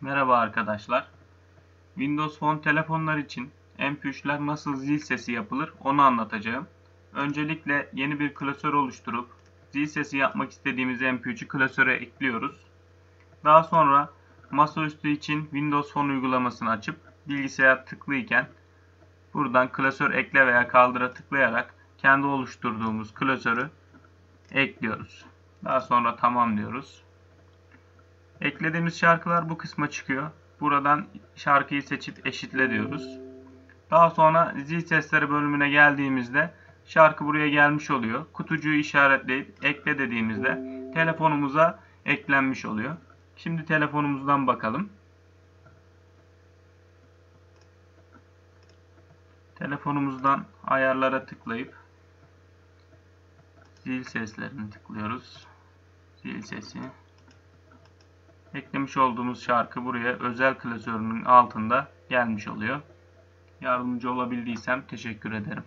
Merhaba arkadaşlar. Windows Phone telefonlar için MP3'ler nasıl zil sesi yapılır onu anlatacağım. Öncelikle yeni bir klasör oluşturup zil sesi yapmak istediğimiz MP3'ü klasöre ekliyoruz. Daha sonra masaüstü için Windows Phone uygulamasını açıp bilgisayar tıklıyken buradan klasör ekle veya kaldıra tıklayarak kendi oluşturduğumuz klasörü ekliyoruz. Daha sonra tamam diyoruz. Eklediğimiz şarkılar bu kısma çıkıyor. Buradan şarkıyı seçip eşitle diyoruz. Daha sonra zil sesleri bölümüne geldiğimizde şarkı buraya gelmiş oluyor. Kutucuğu işaretleyip ekle dediğimizde telefonumuza eklenmiş oluyor. Şimdi telefonumuzdan bakalım. Telefonumuzdan ayarlara tıklayıp zil seslerini tıklıyoruz. Zil sesi. Eklemiş olduğumuz şarkı buraya özel klasörünün altında gelmiş oluyor. Yardımcı olabildiysem teşekkür ederim.